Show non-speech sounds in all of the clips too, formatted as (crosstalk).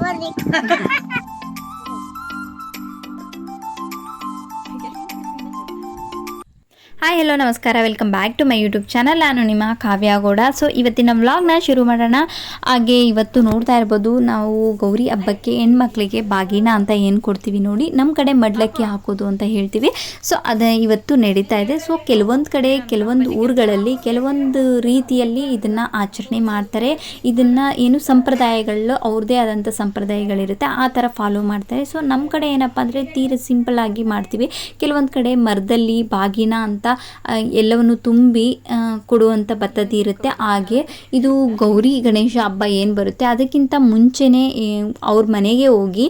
Wanita. Hi hello ನಮಸ್ಕಾರ. Welcome back to my YouTube channel ನಾನು ನಿಮ್ಮ ಕಾವ್ಯ ಗೌಡ. ಸೊ ಇವತ್ತಿನ ವ್ಲಾಗ್ನ ಶುರು ಮಾಡೋಣ. ಹಾಗೆ ಇವತ್ತು ನೋಡ್ತಾ ಇರ್ಬೋದು, ನಾವು ಗೌರಿ ಹಬ್ಬಕ್ಕೆ ಹೆಣ್ಮಕ್ಳಿಗೆ ಬಾಗಿನ ಅಂತ ಏನು ಕೊಡ್ತೀವಿ ನೋಡಿ ನಮ್ಮ ಕಡೆ ಮಡ್ಲಕ್ಕಿ ಹಾಕೋದು ಅಂತ ಹೇಳ್ತೀವಿ. ಸೊ ಅದೇ ಇವತ್ತು ನಡೀತಾ ಇದೆ. ಸೊ ಕೆಲವೊಂದು ಕಡೆ, ಕೆಲವೊಂದು ಊರುಗಳಲ್ಲಿ, ಕೆಲವೊಂದು ರೀತಿಯಲ್ಲಿ ಇದನ್ನು ಆಚರಣೆ ಮಾಡ್ತಾರೆ. ಇದನ್ನು ಏನು ಸಂಪ್ರದಾಯಗಳು ಅವ್ರದ್ದೇ ಆದಂಥ ಸಂಪ್ರದಾಯಗಳಿರುತ್ತೆ. ಆ ಥರ ಫಾಲೋ ಮಾಡ್ತಾರೆ. ಸೊ ನಮ್ಮ ಕಡೆ ಏನಪ್ಪ ಅಂದರೆ ತೀರ ಸಿಂಪಲ್ ಆಗಿ ಮಾಡ್ತೀವಿ. ಕೆಲವೊಂದು ಕಡೆ ಮರದಲ್ಲಿ ಬಾಗಿನ ಅಂತ ಎಲ್ಲವನ್ನು ತುಂಬಿ ಕೊಡುವಂಥ ಪದ್ಧತಿ ಇರುತ್ತೆ. ಹಾಗೆ ಇದು ಗೌರಿ ಗಣೇಶ ಹಬ್ಬ ಏನು ಬರುತ್ತೆ? ಅದಕ್ಕಿಂತ ಮುಂಚೆನೇ ಅವ್ರ ಮನೆಗೆ ಹೋಗಿ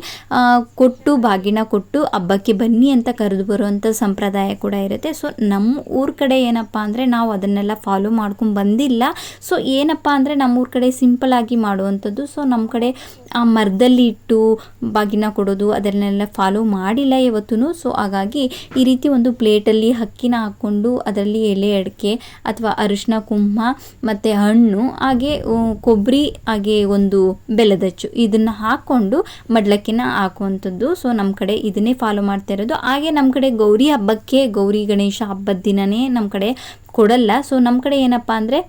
ಕೊಟ್ಟು ಬಾಗಿನ ಕೊಟ್ಟು ಹಬ್ಬಕ್ಕೆ ಬನ್ನಿ ಅಂತ ಕರೆದು ಬರುವಂಥ ಸಂಪ್ರದಾಯ ಕೂಡ ಇರುತ್ತೆ. ಸೊ ನಮ್ಮ ಊರ ಕಡೆ ಏನಪ್ಪ ಅಂದರೆ ನಾವು ಅದನ್ನೆಲ್ಲ ಫಾಲೋ ಮಾಡ್ಕೊಂಡು ಬಂದಿಲ್ಲ. ಸೊ ಏನಪ್ಪ ಅಂದರೆ ನಮ್ಮೂರ ಕಡೆ ಸಿಂಪಲ್ ಆಗಿ ಮಾಡುವಂಥದ್ದು. ಸೊ ನಮ್ಮ ಕಡೆ ಆ ಮರದಲ್ಲಿ ಇಟ್ಟು ಬಾಗಿನ ಕೊಡೋದು ಅದನ್ನೆಲ್ಲ ಫಾಲೋ ಮಾಡಿಲ್ಲ ಇವತ್ತೂ ಸೊ ಹಾಗಾಗಿ ಈ ರೀತಿ ಒಂದು ಪ್ಲೇಟಲ್ಲಿ ಹಕ್ಕಿನ ಹಾಕ್ಕೊಂಡು ಅದರಲ್ಲಿ ಎಲೆ, ಅಡಿಕೆ ಅಥವಾ ಅರಿಶಿನ, ಕುಂಕುಮ ಮತ್ತು ಹಣ್ಣು, ಹಾಗೆ ಕೊಬ್ಬರಿ, ಹಾಗೆ ಒಂದು ಬೆಲ್ಲದಚ್ಚು ಇದನ್ನು ಹಾಕ್ಕೊಂಡು ಮಡ್ಲಕ್ಕಿನ ಹಾಕುವಂಥದ್ದು. ಸೊ ನಮ್ಮ ಕಡೆ ಇದನ್ನೇ ಫಾಲೋ ಮಾಡ್ತಾ ಇರೋದು. ಹಾಗೆ ನಮ್ಮ ಕಡೆ ಗೌರಿ ಹಬ್ಬಕ್ಕೆ ಗೌರಿ ಗಣೇಶ ಹಬ್ಬದ ದಿನವೇ ನಮ್ಮ ಕಡೆ ಕೊಡಲ್ಲ. ಸೊ ನಮ್ಮ ಕಡೆ ಏನಪ್ಪ ಅಂದರೆ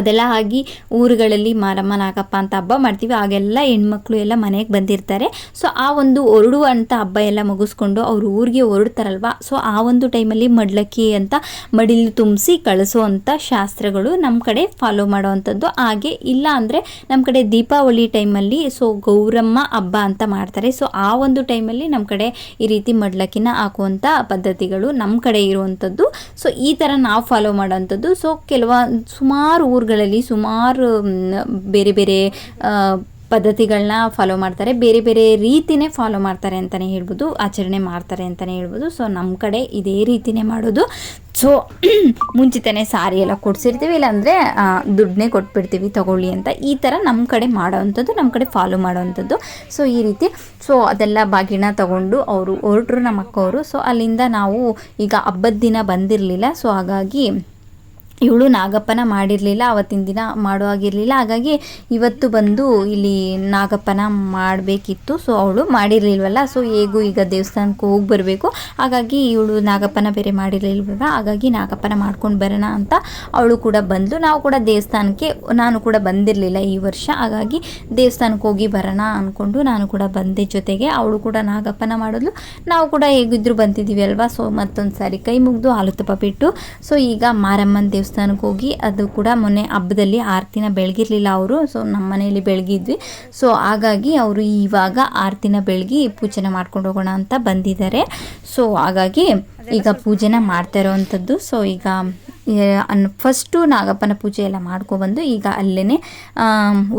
ಅದೆಲ್ಲ ಆಗಿ ಊರುಗಳಲ್ಲಿ ಮಾರಮ್ಮ, ನಾಗಪ್ಪ ಅಂತ ಹಬ್ಬ ಮಾಡ್ತೀವಿ. ಆಗೆಲ್ಲ ಹೆಣ್ಮಕ್ಳು ಎಲ್ಲ ಮನೆಗೆ ಬಂದಿರ್ತಾರೆ. ಸೊ ಆ ಒಂದು ಹೊರಡುವಂಥ ಹಬ್ಬ ಎಲ್ಲ ಮುಗಿಸ್ಕೊಂಡು ಅವ್ರು ಊರಿಗೆ ಹೊರಡ್ತಾರಲ್ವ? ಸೊ ಆ ಒಂದು ಟೈಮಲ್ಲಿ ಮಡ್ಲಕ್ಕಿ ಅಂತ ಮಡಿಲು ತುಂಬಿಸಿ ಕಳಿಸುವಂಥ ಶಾಸ್ತ್ರಗಳು ನಮ್ಮ ಕಡೆ ಫಾಲೋ ಮಾಡುವಂಥದ್ದು. ಹಾಗೆ ಇಲ್ಲ ಅಂದರೆ ನಮ್ಮ ಕಡೆ ದೀಪಾವಳಿ ಟೈಮಲ್ಲಿ ಸೊ ಗೌರಮ್ಮ ಹಬ್ಬ ಅಂತ ಮಾಡ್ತಾರೆ. ಸೊ ಆ ಒಂದು ಟೈಮಲ್ಲಿ ನಮ್ಮ ಕಡೆ ಈ ರೀತಿ ಮಡ್ಲಕ್ಕಿನ ಹಾಕುವಂಥ ಪದ್ಧತಿಗಳು ನಮ್ಮ ಕಡೆ ಇರುವಂಥದ್ದು. ಸೊ ಈ ಥರ ನಾವು ಫಾಲೋ ಮಾಡೋವಂಥದ್ದು. ಸೊ ಕೆಲವ ಸುಮಾರು ಊರುಗಳಲ್ಲಿ ಸುಮಾರು ಬೇರೆ ಬೇರೆ ಪದ್ಧತಿಗಳನ್ನ ಫಾಲೋ ಮಾಡ್ತಾರೆ. ಬೇರೆ ಬೇರೆ ರೀತಿನೇ ಫಾಲೋ ಮಾಡ್ತಾರೆ ಅಂತಲೇ ಹೇಳ್ಬೋದು. ಆಚರಣೆ ಮಾಡ್ತಾರೆ ಅಂತಲೇ ಹೇಳ್ಬೋದು. ಸೊ ನಮ್ಮ ಕಡೆ ಇದೇ ರೀತಿನೇ ಮಾಡೋದು. ಸೊ (clears throat) ಮುಂಚಿತನೇ ಸಾರಿ ಎಲ್ಲ ಕೊಡ್ಸಿರ್ತೀವಿ. ಇಲ್ಲಾಂದರೆ ದುಡ್ಡನ್ನೇ ಕೊಟ್ಬಿಡ್ತೀವಿ. ತಗೊಳ್ಳಿ ಅಂತ ಈ ಥರ ನಮ್ಮ ಕಡೆ ಮಾಡೋವಂಥದ್ದು ನಮ್ಮ ಕಡೆ ಫಾಲೋ ಮಾಡೋವಂಥದ್ದು ಸೊ ಈ ರೀತಿ. ಸೊ ಅದೆಲ್ಲ ಬಾಗಿನ ತಗೊಂಡು ಅವರು ಹೊರಟ್ರು ನಮ್ಮ ಅಕ್ಕವರು. ಸೊ ಅಲ್ಲಿಂದ ನಾವು ಈಗ ಹಬ್ಬದ ದಿನ ಬಂದಿರಲಿಲ್ಲ. ಸೊ ಹಾಗಾಗಿ ಇವಳು ನಾಗಪ್ಪನ ಮಾಡಿರಲಿಲ್ಲ, ಅವತ್ತಿನ ದಿನ ಮಾಡೋ ಆಗಿರಲಿಲ್ಲ ಹಾಗಾಗಿ ಇವತ್ತು ಬಂದು ಇಲ್ಲಿ ನಾಗಪ್ಪನ ಮಾಡಬೇಕಿತ್ತು. ಸೊ ಅವಳು ಮಾಡಿರಲಿಲ್ವಲ್ಲ ಸೊ ಹೇಗೂ ಈಗ ದೇವಸ್ಥಾನಕ್ಕೆ ಹೋಗಿ ಬರಬೇಕು. ಹಾಗಾಗಿ ಇವಳು ನಾಗಪ್ಪನ ಬೇರೆ ಮಾಡಿರಲಿಲ್ವಲ್ಲ, ಹಾಗಾಗಿ ನಾಗಪ್ಪನ ಮಾಡ್ಕೊಂಡು ಬರೋಣ ಅಂತ ಅವಳು ಕೂಡ ಬಂದಳು ನಾವು ಕೂಡ ದೇವಸ್ಥಾನಕ್ಕೆ, ನಾನು ಕೂಡ ಬಂದಿರಲಿಲ್ಲ ಈ ವರ್ಷ. ಹಾಗಾಗಿ ದೇವಸ್ಥಾನಕ್ಕೆ ಹೋಗಿ ಬರೋಣ ಅಂದ್ಕೊಂಡು ನಾನು ಕೂಡ ಬಂದೆ ಜೊತೆಗೆ. ಅವಳು ಕೂಡ ನಾಗಪ್ಪನ ಮಾಡಿದ್ಲು. ನಾವು ಕೂಡ ಹೇಗಿದ್ರು ಬಂದಿದ್ದೀವಿ ಅಲ್ವಾ? ಸೊ ಮತ್ತೊಂದು ಸಾರಿ ಕೈ ಮುಗಿದು ಹಾಲು ತುಪ್ಪ ಬಿಟ್ಟು. ಸೊ ಈಗ ಮಾರಮ್ಮನ ದೇವಸ್ಥಾನಕ್ಕೆ ಹೋಗಿ ಅದು ಕೂಡ ಮೊನ್ನೆ ಹಬ್ಬದಲ್ಲಿ ಆರತಿನ ಬೆಳಗಿರಲಿಲ್ಲ ಅವರು. ಸೊ ನಮ್ಮ ಮನೆಯಲ್ಲಿ ಬೆಳಗಿದ್ವಿ. ಸೊ ಹಾಗಾಗಿ ಅವರು ಇವಾಗ ಆರತಿನ ಬೆಳಗಿ ಪೂಜೆನ ಮಾಡ್ಕೊಂಡು ಹೋಗೋಣ ಅಂತ ಬಂದಿದ್ದಾರೆ. ಸೊ ಹಾಗಾಗಿ ಈಗ ಪೂಜೆನ ಮಾಡ್ತಾ ಇರೋವಂಥದ್ದು. ಸೊ ಈಗ ಫಸ್ಟು ನಾಗಪ್ಪನ ಪೂಜೆ ಎಲ್ಲ ಮಾಡ್ಕೊಬಂದು ಈಗ ಅಲ್ಲೇ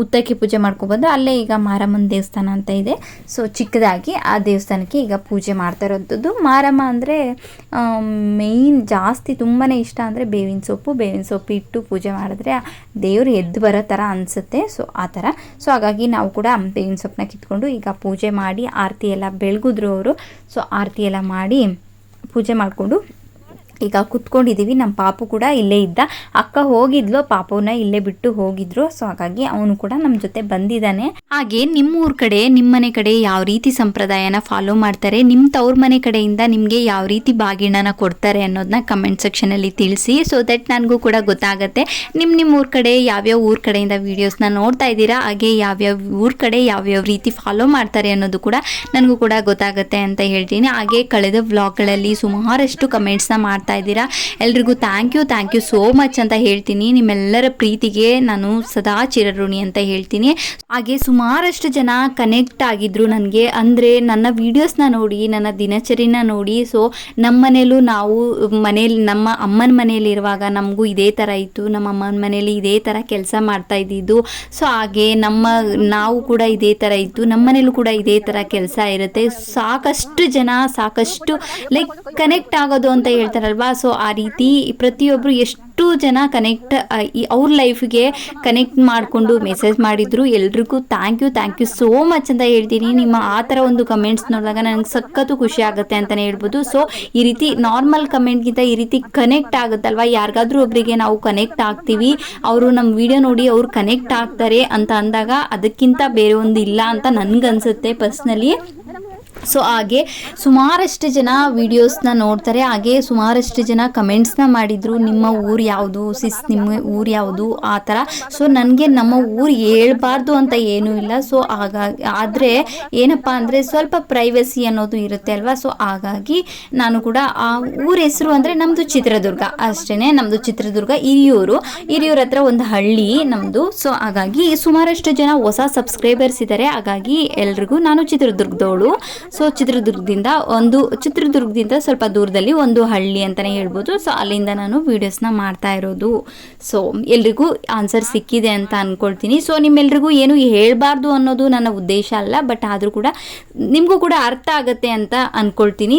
ಉತ್ತಕ್ಕೆ ಪೂಜೆ ಮಾಡ್ಕೊಬಂದು ಅಲ್ಲೇ ಈಗ ಮಾರಮ್ಮನ ದೇವಸ್ಥಾನ ಅಂತ ಇದೆ. ಸೊ ಚಿಕ್ಕದಾಗಿ ಆ ದೇವಸ್ಥಾನಕ್ಕೆ ಈಗ ಪೂಜೆ ಮಾಡ್ತಾ ಇರೋಂಥದ್ದು. ಮಾರಮ್ಮ ಅಂದರೆ ಮೇಯ್ನ್ ಜಾಸ್ತಿ ತುಂಬಾ ಇಷ್ಟ ಅಂದರೆ ಬೇವಿನ ಸೊಪ್ಪು ಬೇವಿನ ಸೊಪ್ಪು ಇಟ್ಟು ಪೂಜೆ ಮಾಡಿದ್ರೆ ದೇವರು ಎದ್ದು ಬರೋ ಥರ ಅನಿಸುತ್ತೆ. ಸೊ ಆ ಥರ. ಸೊ ಹಾಗಾಗಿ ನಾವು ಕೂಡ ಬೇವಿನ ಸೊಪ್ಪನ್ನ ಕಿತ್ಕೊಂಡು ಈಗ ಪೂಜೆ ಮಾಡಿ, ಆರತಿ ಎಲ್ಲ ಬೆಳಗಿದ್ರು ಅವರು. ಸೊ ಆರತಿ ಎಲ್ಲ ಮಾಡಿ ಪೂಜೆ ಮಾಡಿಕೊಂಡು ಈಗ ಕುತ್ಕೊಂಡಿದ್ದೀವಿ ನಮ್ಮ ಪಾಪು ಕೂಡ ಇಲ್ಲೇ ಇದ್ದ. ಅಕ್ಕ ಹೋಗಿದ್ಲು ಪಾಪವನ್ನ ಇಲ್ಲೇ ಬಿಟ್ಟು ಹೋಗಿದ್ರು. ಸೊ ಹಾಗಾಗಿ ಅವನು ಕೂಡ ನಮ್ಮ ಜೊತೆ ಬಂದಿದ್ದಾನೆ. ಹಾಗೆ ನಿಮ್ಮ ಊರ ಕಡೆ ನಿಮ್ಮ ಮನೆ ಕಡೆ ಯಾವ ರೀತಿ ಸಂಪ್ರದಾಯನ ಫಾಲೋ ಮಾಡ್ತಾರೆ? ನಿಮ್ಮ ತವ್ರ ಮನೆ ಕಡೆಯಿಂದ ನಿಮಗೆ ಯಾವ ರೀತಿ ಬಾಗಿಣನ ಕೊಡ್ತಾರೆ ಅನ್ನೋದನ್ನ ಕಮೆಂಟ್ ಸೆಕ್ಷನಲ್ಲಿ ತಿಳಿಸಿ ಸೊ ದಟ್ ನನಗೂ ಕೂಡ ಗೊತ್ತಾಗುತ್ತೆ. ನಿಮ್ಮ ನಿಮ್ಮ ಊರ ಕಡೆ, ಯಾವ್ಯಾವ ಊರ ಕಡೆಯಿಂದ ವೀಡಿಯೋಸ್ನ ನೋಡ್ತಾ ಇದ್ದೀರಾ? ಹಾಗೆ ಯಾವ್ಯಾವ ಊರ ಕಡೆ ಯಾವ್ಯಾವ ರೀತಿ ಫಾಲೋ ಮಾಡ್ತಾರೆ ಅನ್ನೋದು ಕೂಡ ನನಗೂ ಕೂಡ ಗೊತ್ತಾಗುತ್ತೆ ಅಂತ ಹೇಳ್ತೀನಿ. ಹಾಗೆ ಕಳೆದ ವ್ಲಾಗ್ಗಳಲ್ಲಿ ಸುಮಾರಷ್ಟು ಕಮೆಂಟ್ಸ್ನ ಮಾಡ್ತಾ ಇದ್ದೀರಾ? ಎಲ್ರಿಗೂ thank you thank you so much ಅಂತ ಹೇಳ್ತೀನಿ. ನಿಮ್ಮೆಲ್ಲರ ಪ್ರೀತಿಗೆ ನಾನು ಸದಾ ಚಿರಋಣಿ ಅಂತ ಹೇಳ್ತೀನಿ. ಹಾಗೆ ಸುಮಾರಷ್ಟು ಜನ ಕನೆಕ್ಟ್ ಆಗಿದ್ರು ನನಗೆ. ಅಂದರೆ ನನ್ನ ವೀಡಿಯೋಸ್ನ ನೋಡಿ, ನನ್ನ ದಿನಚರಿನ ನೋಡಿ. ಸೊ ನಮ್ಮ ಮನೇಲೂ ನಾವು ಮನೇಲಿ, ನಮ್ಮ ಅಮ್ಮನ ಮನೇಲಿರುವಾಗ ನಮಗೂ ಇದೇ ಥರ ಇತ್ತು. ನಮ್ಮ ಅಮ್ಮನ ಮನೇಲಿ ಇದೇ ಥರ ಕೆಲಸ ಮಾಡ್ತಾ ಇದ್ದಿದ್ದು. ಸೊ ಹಾಗೆ ನಮ್ಮ, ನಾವು ಕೂಡ ಇದೇ ಥರ ಇತ್ತು. ನಮ್ಮ ಮನೇಲೂ ಕೂಡ ಇದೇ ಥರ ಕೆಲಸ ಇರುತ್ತೆ. ಸಾಕಷ್ಟು ಜನ ಸಾಕಷ್ಟು ಲೈಕ್ ಕನೆಕ್ಟ್ ಆಗೋದು ಅಂತ ಹೇಳ್ತಾರಲ್ವ? ಅಲ್ವಾ? ಸೊ ಆ ರೀತಿ ಪ್ರತಿಯೊಬ್ಬರು ಎಷ್ಟು ಜನ ಕನೆಕ್ಟ್ ಅವ್ರ ಲೈಫ್ಗೆ ಕನೆಕ್ಟ್ ಮಾಡಿಕೊಂಡು ಮೆಸೇಜ್ ಮಾಡಿದ್ರು. ಎಲ್ರಿಗೂ thank you thank you so much ಅಂತ ಹೇಳ್ತೀನಿ. ನಿಮ್ಮ ಆ ಥರ ಒಂದು ಕಮೆಂಟ್ಸ್ ನೋಡಿದಾಗ ನನಗೆ ಸಖತ್ತು ಖುಷಿ ಆಗುತ್ತೆ ಅಂತಲೇ ಹೇಳ್ಬೋದು. ಸೊ ಈ ರೀತಿ ನಾರ್ಮಲ್ ಕಮೆಂಟ್ಗಿಂತ ಈ ರೀತಿ ಕನೆಕ್ಟ್ ಆಗುತ್ತಲ್ವಾ? ಯಾರಿಗಾದ್ರೂ ಒಬ್ಬರಿಗೆ ನಾವು ಕನೆಕ್ಟ್ ಆಗ್ತೀವಿ. ಅವರು ನಮ್ಮ ವಿಡಿಯೋ ನೋಡಿ ಅವ್ರು ಕನೆಕ್ಟ್ ಆಗ್ತಾರೆ ಅಂತ ಅಂದಾಗ ಅದಕ್ಕಿಂತ ಬೇರೆ ಒಂದು ಇಲ್ಲ ಅಂತ ನನ್ಗನ್ಸುತ್ತೆ ಪರ್ಸ್ನಲಿ ಸೊ ಹಾಗೆ ಸುಮಾರಷ್ಟು ಜನ ವಿಡಿಯೋಸ್ನ ನೋಡ್ತಾರೆ. ಹಾಗೆ ಸುಮಾರಷ್ಟು ಜನ ಕಮೆಂಟ್ಸ್ನ ಮಾಡಿದರು. ನಿಮ್ಮ ಊರು ಯಾವುದು? ಸಿಸ್ ನಿಮ್ಮ ಊರು ಯಾವುದು? ಆ ಥರ. ಸೊ ನನಗೆ ನಮ್ಮ ಊರು ಹೇಳ್ಬಾರ್ದು ಅಂತ ಏನೂ ಇಲ್ಲ. ಸೊ ಹಾಗಾಗಿ, ಆದರೆ ಏನಪ್ಪ ಅಂದರೆ ಸ್ವಲ್ಪ ಪ್ರೈವಸಿ ಅನ್ನೋದು ಇರುತ್ತೆ ಅಲ್ವಾ? ಸೊ ಹಾಗಾಗಿ ನಾನು ಕೂಡ ಆ ಊರ ಹೆಸರು ಅಂದರೆ ನಮ್ಮದು ಚಿತ್ರದುರ್ಗ ಅಷ್ಟೇ ನಮ್ಮದು ಚಿತ್ರದುರ್ಗ ಹಿರಿಯೂರು. ಹಿರಿಯೂರ ಹತ್ರ ಒಂದು ಹಳ್ಳಿ ನಮ್ಮದು ಸೊ ಹಾಗಾಗಿ ಸುಮಾರಷ್ಟು ಜನ ಹೊಸ ಸಬ್ಸ್ಕ್ರೈಬರ್ಸ್ ಇದ್ದಾರೆ ಹಾಗಾಗಿ ಎಲ್ರಿಗೂ ನಾನು ಚಿತ್ರದುರ್ಗದವಳು. ಸೊ ಚಿತ್ರದುರ್ಗದಿಂದ ಒಂದು, ಚಿತ್ರದುರ್ಗದಿಂದ ಸ್ವಲ್ಪ ದೂರದಲ್ಲಿ ಒಂದು ಹಳ್ಳಿ ಅಂತಲೇ ಹೇಳ್ಬೋದು. ಸೊ ಅಲ್ಲಿಂದ ನಾನು ವೀಡಿಯೋಸ್ನ ಮಾಡ್ತಾ ಇರೋದು. ಸೊ ಎಲ್ರಿಗೂ ಆನ್ಸರ್ ಸಿಕ್ಕಿದೆ ಅಂತ ಅಂದ್ಕೊಳ್ತೀನಿ ಸೊ ನಿಮ್ಮೆಲ್ರಿಗೂ ಏನು ಹೇಳಬಾರ್ದು ಅನ್ನೋದು ನನ್ನ ಉದ್ದೇಶ ಅಲ್ಲ ಬಟ್ ಆದರೂ ಕೂಡ ನಿಮಗೂ ಕೂಡ ಅರ್ಥ ಆಗುತ್ತೆ ಅಂತ ಅಂದ್ಕೊಳ್ತೀನಿ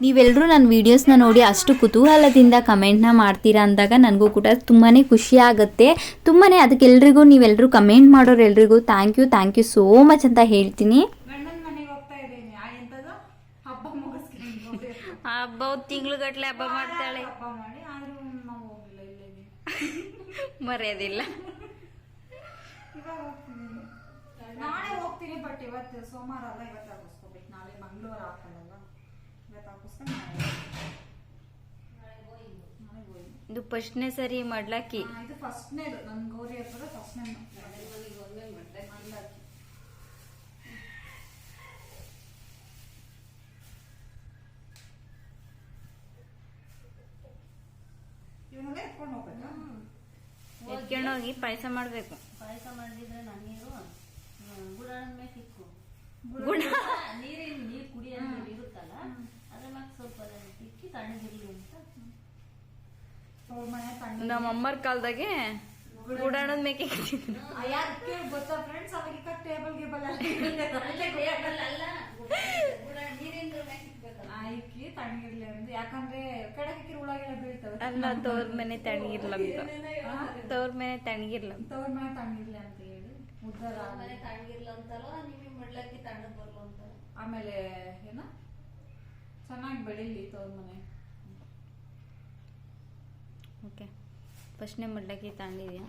ನೀವೆಲ್ಲರೂ ನನ್ನ ವೀಡಿಯೋಸ್ನ ನೋಡಿ ಅಷ್ಟು ಕುತೂಹಲದಿಂದ ಕಮೆಂಟ್ನ ಮಾಡ್ತೀರಾ ಅಂದಾಗ ನನಗೂ ಕೂಡ ತುಂಬಾ ಖುಷಿ ಆಗುತ್ತೆ. ತುಂಬಾ ಅದಕ್ಕೆಲ್ರಿಗೂ ನೀವೆಲ್ಲರೂ ಕಮೆಂಟ್ ಮಾಡೋರು ಎಲ್ರಿಗೂ thank you thank you so much ಅಂತ ಹೇಳ್ತೀನಿ. ಗಂಡನ ಮನೆಗೆ ಹೋಗ್ತಾ ಇದ್ದೀನಿ. ಆ ಎಂತದು? ಹಬ್ಬ ಹೋಗ್ಬೇಕು. ಹಬ್ಬ ತಿಂಗ್ಳುಗಟ್ಲೆ ಹಬ್ಬ ಮಾಡ್ತಾಳೆ. ಹಬ್ಬ ಮಾಡಿ? ಆದ್ರೂ ನಾವು ಹೋಗಿಲ್ಲ ಇಲ್ಲೇ (laughs) ಮರೆಯೋದಿಲ್ಲ. ಇವಾಗ ಹೋಗ್ತೀನಿ. ನಾಳೆ ಹೋಗ್ತೀನಿ ಬಟ್ ಇವತ್ತು ಸೋಮವಾರ ಅಲ್ಲ ಇವತ್ತು ನಾಳೆ ಮಂಗಳವಾರ ಹಾಕಲ್ಲ ಇವತ್ತು ಹಾಕಿಸ್ಕೊಂಡು ನಾಳೆ ನಾಳೆ ಹೋಗಿ ಇದು ಫಸ್ಟ್ನೇ ಸರಿ ಮಾಡ್ಲಾಕಿ ಆ, ಇದು ಫಸ್ಟ್ನೇದು ನನ್ನ ಗೌರಿ ಹಬ್ಬದ ಫಸ್ಟ್ನೇ ಮಾಡ್ಲಾಕಿ ಇವನ್ನೆಲ್ಲ ಎತ್ಕೊಂಡು ಹೋಗ್ಬೇಕಾ ಎತ್ಕೊಂಡೋಗಿ ಪಾಯಸ ಮಾಡಬೇಕು ಪಾಯಸ ಮಾಡಿದ್ರೆ ನನ್ನೀರು ಗುಡಾಣದ ಮೇಲೆ ಇಕ್ಕು ಗುಣ ನೀರಿನ ನೀರು ಕುಡಿಯೋ ನೀರು ಇರುತ್ತಲ್ಲ ಅದ್ರ ಮ್ಯಾಗ ಸ್ವಲ್ಪ ಇಕ್ಕಿ ತಣ್ಣಗಿರ್ಲಿ ಅಂತ ಅವ್ರ ಮನೆ ತಣ್ಣ ನಮ್ಮ ಅಮ್ಮರ ಕಾಲದಾಗೆ ಗುಡಾಣದ ಮೇಕೆ ಯಾಕೆ ಗೊತ್ತಾ ಫ್ರೆಂಡ್ಸ್ ಅವಾಗ ಟೇಬಲ್ ಗೇಬಲ್ ಇಕ್ಕಿ ತಣ್ಣಗಿರ್ಲಿ ಅಂತ ಯಾಕಂದ್ರೆ ಕಡಕಿಕ್ಕಿ ಹುಳಗೆಲ್ಲ ಬೀಳ್ತವೆ. ಅಲ್ಲ ತವ್ರ ಮನೆ ತಣ್ಣಗಿರ್ಲ ತವ್ರ ಮನೆ ತಣ್ಣಗಿರ್ಲ ತವ್ರ ಮನೆ ತಣ್ಣಗಿರ್ಲಿ ಅಂತ ಹೇಳಿ. ಉದ್ದಾರ ಮನೆ ತಣ್ಣಗಿರ್ಲ ಅಂತಲ್ಲ ನಿಮಗೆ ಮಡ್ಲಕ್ಕಿ ತಣ್ಣಗ್ ಬರ್ಲು ಅಂತ ಆಮೇಲೆ ಏನ? ಚೆನ್ನಾಗಿ ಬೆಳಿಲಿ ತವ್ರ ಮನೆ. ಓಕೆ. ಫಸ್ಟ್ನೇ ಮಡ್ಲಕ್ಕಿ ತಗೊಂಡಿದ್ಯಾ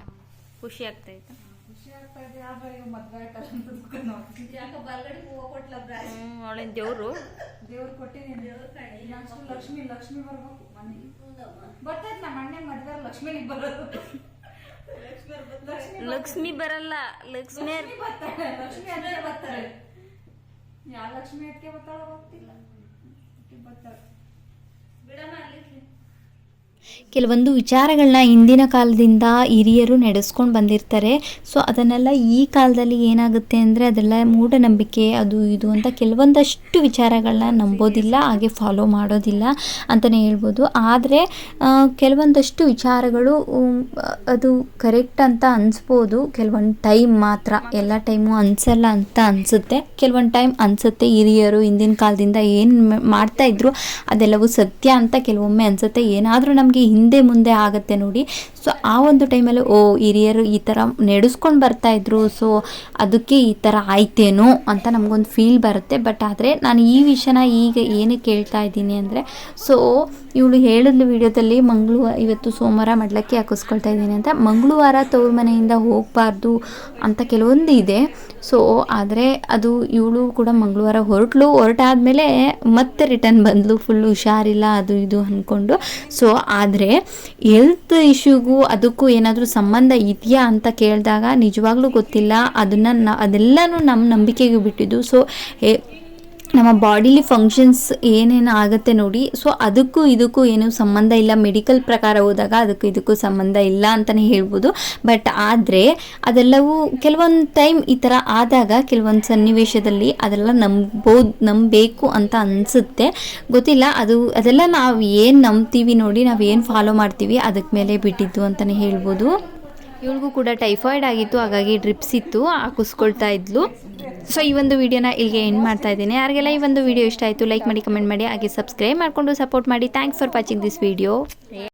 ಖುಷಿ ಆಗ್ತೈತೆ ಖುಷಿ ಆಗ್ತಾ ಇತ್ತು ಆದ್ರೆ ಇವ್ ಮದ್ವೆ ಆಯ್ತಲ್ಲ ಯಾಕ ಹೂವ ಹ್ಞೂ ಅವಳಿನ ದೇವ್ರು. ದೇವ್ರು ಕೊಟ್ಟಿದ್ದೀನಿ. ನೆಕ್ಸ್ಟ್ ಲಕ್ಷ್ಮಿ ಲಕ್ಷ್ಮಿ ಬರ್ಬೇಕು ಮನೆಗೆ. ಬರ್ತೈತೆ ನಮ್ಮ ಅಣ್ಣನ ಮದುವೆ ಲಕ್ಷ್ಮಿನಿಗೆ ಬರೋದು. ಲಕ್ಷ್ಮಿ ಲಕ್ಷ್ಮಿ ಬರಲ್ಲ. ಲಕ್ಷ್ಮಿ ಬರ್ತಾರೆ. ಲಕ್ಷ್ಮಿ ಅದಕ್ಕೆ ಬರ್ತಾರೆ. ಯಾವ ಲಕ್ಷ್ಮಿ ಅದಕ್ಕೆ ಬರ್ತಾಳ ಗೊತ್ತಿಲ್ಲ. ಬರ್ತಾರೆ. ಬಿಡಮ್ಮ ಅಲ್ಲಿ ಕೆಲವೊಂದು ವಿಚಾರಗಳನ್ನ ಹಿಂದಿನ ಕಾಲದಿಂದ ಹಿರಿಯರು ನಡೆಸ್ಕೊಂಡು ಬಂದಿರ್ತಾರೆ. ಸೊ ಅದನ್ನೆಲ್ಲ ಈ ಕಾಲದಲ್ಲಿ ಏನಾಗುತ್ತೆ ಅಂದರೆ ಅದೆಲ್ಲ ಮೂಢನಂಬಿಕೆ, ಅದು ಇದು ಅಂತ ಕೆಲವೊಂದಷ್ಟು ವಿಚಾರಗಳನ್ನ ನಂಬೋದಿಲ್ಲ, ಹಾಗೆ ಫಾಲೋ ಮಾಡೋದಿಲ್ಲ ಅಂತಲೇ ಹೇಳ್ಬೋದು. ಆದರೆ ಕೆಲವೊಂದಷ್ಟು ವಿಚಾರಗಳು ಅದು ಕರೆಕ್ಟ್ ಅಂತ ಅನಿಸ್ಬೋದು. ಕೆಲವೊಂದು ಟೈಮ್ ಮಾತ್ರ, ಎಲ್ಲ ಟೈಮು ಅನಿಸಲ್ಲ ಅಂತ ಅನಿಸುತ್ತೆ. ಕೆಲವೊಂದು ಟೈಮ್ ಅನಿಸುತ್ತೆ ಹಿರಿಯರು ಹಿಂದಿನ ಕಾಲದಿಂದ ಏನು ಮಾಡ್ತಾಯಿದ್ರು ಅದೆಲ್ಲವೂ ಸತ್ಯ ಅಂತ ಕೆಲವೊಮ್ಮೆ ಅನಿಸುತ್ತೆ. ಏನಾದರೂ ನಮಗೆ ಹಿಂದೆ ಮುಂದೆ ಆಗುತ್ತೆ ನೋಡಿ. ಸೊ ಆ ಒಂದು ಟೈಮಲ್ಲಿ, ಓ, ಹಿರಿಯರು ಈ ಥರ ನಡೆಸ್ಕೊಂಡು ಬರ್ತಾ ಇದ್ರು, ಸೊ, ಅದಕ್ಕೆ ಈ ಥರ ಆಯ್ತೇನೋ ಅಂತ ನಮಗೊಂದು ಫೀಲ್ ಬರುತ್ತೆ. ಬಟ್ ಆದರೆ, ನಾನು ಈ ವಿಷಯನ ಈಗ ಏನಕ್ಕೆ ಹೇಳ್ತಾ ಇದ್ದೀನಿ ಅಂದರೆ ಸೊ ಇವಳು ಹೇಳಿದ್ಲು ವಿಡಿಯೋದಲ್ಲಿ ಮಂಗಳವಾರ ಇವತ್ತು ಸೋಮವಾರ ಮಡ್ಲಕ್ಕಿ ಹಾಕಿಸ್ಕೊಳ್ತಾ ಇದ್ದೀನಿ ಅಂತ. ಮಂಗಳವಾರ ತವ್ರ ಮನೆಯಿಂದ ಹೋಗಬಾರ್ದು ಅಂತ ಕೆಲವೊಂದು ಇದೆ. ಸೊ ಆದರೆ, ಅದು ಇವಳು ಕೂಡ ಮಂಗಳವಾರ ಹೊರಟ್ಲು. ಹೊರಟಾದ್ಮೇಲೆ ಮತ್ತೆ ರಿಟರ್ನ್ ಬಂದ್ಲು. ಫುಲ್ ಹುಷಾರಿಲ್ಲ, ಅದು ಇದು ಅಂದ್ಕೊಂಡು ಸೊ ಆದರೆ ಹೆಲ್ತ್ ಇಶ್ಯೂಗೂ ಅದಕ್ಕೂ ಏನಾದರೂ ಸಂಬಂಧ ಇದೆಯಾ ಅಂತ ಕೇಳಿದಾಗ ನಿಜವಾಗ್ಲೂ ಗೊತ್ತಿಲ್ಲ. ಅದನ್ನು ನ ಅದೆಲ್ಲನೂ ನಮ್ಮ ನಂಬಿಕೆಗೆ ಬಿಟ್ಟಿದ್ದು. ಸೊ ನಮ್ಮ ಬಾಡಿಲಿ ಫಂಕ್ಷನ್ಸ್ ಏನೇನು ಆಗುತ್ತೆ ನೋಡಿ. ಸೊ ಅದಕ್ಕೂ ಇದಕ್ಕೂ ಏನು ಸಂಬಂಧ ಇಲ್ಲ. ಮೆಡಿಕಲ್ ಪ್ರಕಾರ ಹೋದಾಗ ಅದಕ್ಕೂ ಇದಕ್ಕೂ ಸಂಬಂಧ ಇಲ್ಲ ಅಂತಲೇ ಹೇಳ್ಬೋದು. ಬಟ್ ಆದರೆ, ಅದೆಲ್ಲವೂ ಕೆಲವೊಂದು ಟೈಮ್ ಈ ಥರ ಆದಾಗ ಕೆಲವೊಂದು ಸನ್ನಿವೇಶದಲ್ಲಿ ಅದೆಲ್ಲ ನಂಬೋದು ನಂಬಬೇಕು ಅಂತ ಅನಿಸುತ್ತೆ. ಗೊತ್ತಿಲ್ಲ, ಅದು, ಅದೆಲ್ಲ ನಾವು ಏನು ನಂಬ್ತೀವಿ ನೋಡಿ, ನಾವು ಏನು ಫಾಲೋ ಮಾಡ್ತೀವಿ ಅದಕ್ಕೆ ಮೇಲೆ ಬಿಟ್ಟಿದ್ದು ಅಂತಲೇ ಹೇಳ್ಬೋದು. ಇವಳಿಗೂ ಕೂಡ ಟೈಫಾಯ್ಡ್ ಆಗಿತ್ತು, ಹಾಗಾಗಿ ಡ್ರಿಪ್ಸ್ ಇತ್ತು ಹಾಕಿಸ್ಕೊಳ್ತಾ ಇದ್ಲು. ಸೊ ಈ ಒಂದು ವಿಡಿಯೋನ ಇಲ್ಲಿಗೆ ಎಂಡ್ ಮಾಡ್ತಾ ಇದ್ದೀನಿ. ಯಾರಿಗೆಲ್ಲ ಈ ಒಂದು ವಿಡಿಯೋ ಇಷ್ಟ ಆಯಿತು ಲೈಕ್ ಮಾಡಿ ಕಮೆಂಟ್ ಮಾಡಿ, ಹಾಗೆ ಸಬ್ಸ್ಕ್ರೈಬ್ ಮಾಡಿಕೊಂಡು ಸಪೋರ್ಟ್ ಮಾಡಿ. Thanks for watching this video